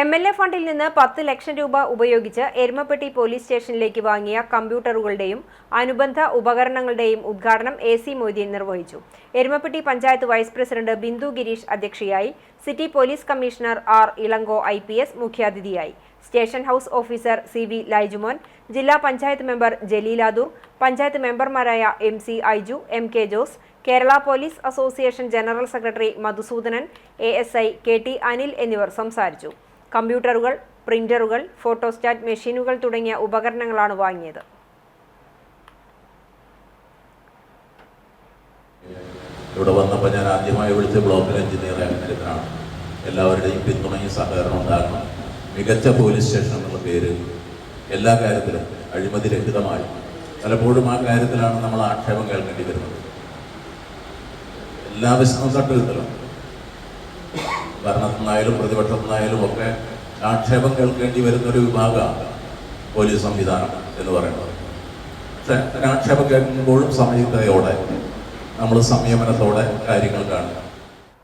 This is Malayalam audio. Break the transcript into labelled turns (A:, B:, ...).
A: എം എൽ എ ഫണ്ടിൽ നിന്ന് പത്ത് ലക്ഷം രൂപ ഉപയോഗിച്ച് എരുമപ്പെട്ടി പോലീസ് സ്റ്റേഷനിലേക്ക് വാങ്ങിയ കമ്പ്യൂട്ടറുകളുടെയും അനുബന്ധ ഉപകരണങ്ങളുടെയും ഉദ്ഘാടനം എ സി മൊയ്തീൻ നിർവഹിച്ചു. എരുമപ്പെട്ടി പഞ്ചായത്ത് വൈസ് പ്രസിഡന്റ് ബിന്ദു ഗിരീഷ് അധ്യക്ഷയായി city police commissioner R Elango I P S മുഖ്യാതിഥിയായി. Station house officer C V Laijumon ജില്ലാ പഞ്ചായത്ത് മെമ്പർ ജലീലാദൂർ പഞ്ചായത്ത് മെമ്പർമാരായ M C Aiju M K Jose Kerala police association general secretary Madhusoodanan A S I K T Anil എന്നിവർ സംസാരിച്ചു. കമ്പ്യൂട്ടറുകൾ പ്രിന്ററുകൾ ഫോട്ടോസ്റ്റാറ്റ് മെഷീനുകൾ തുടങ്ങിയ ഉപകരണങ്ങളാണ് വാങ്ങിയത്.
B: ഇവിടെ വന്നപ്പോൾ ഞാൻ ആദ്യമായി വിളിച്ച ബ്ലോക്ക് എഞ്ചിനീയർ കാര്യത്തിലാണ് എല്ലാവരുടെയും പിന്തുണയും സഹകരണം ഉണ്ടാകണം. മികച്ച പോലീസ് സ്റ്റേഷൻ എന്നുള്ള പേര് എല്ലാ കാര്യത്തിലും അഴിമതി രഹിതമായി. പലപ്പോഴും ആ കാര്യത്തിലാണ് നമ്മൾ ആക്ഷേപം കേൾക്കേണ്ടി വരുന്നത്. എല്ലാ ബിസിനസ് തട്ടുകിട്ടലും ഭരണത്തിൽ നിന്നായാലും പ്രതിപക്ഷത്തു നിന്നായാലും ഒക്കെ ആക്ഷേപം കേൾക്കേണ്ടി വരുന്ന ഒരു വിഭാഗമാണ് പോലീസ് സംവിധാനം എന്ന് പറയുന്നത്. പക്ഷെ ആക്ഷേപം കേൾക്കുമ്പോഴും സമയതയോടെ നമ്മൾ സംയമനത്തോടെ കാര്യങ്ങൾ കാണും.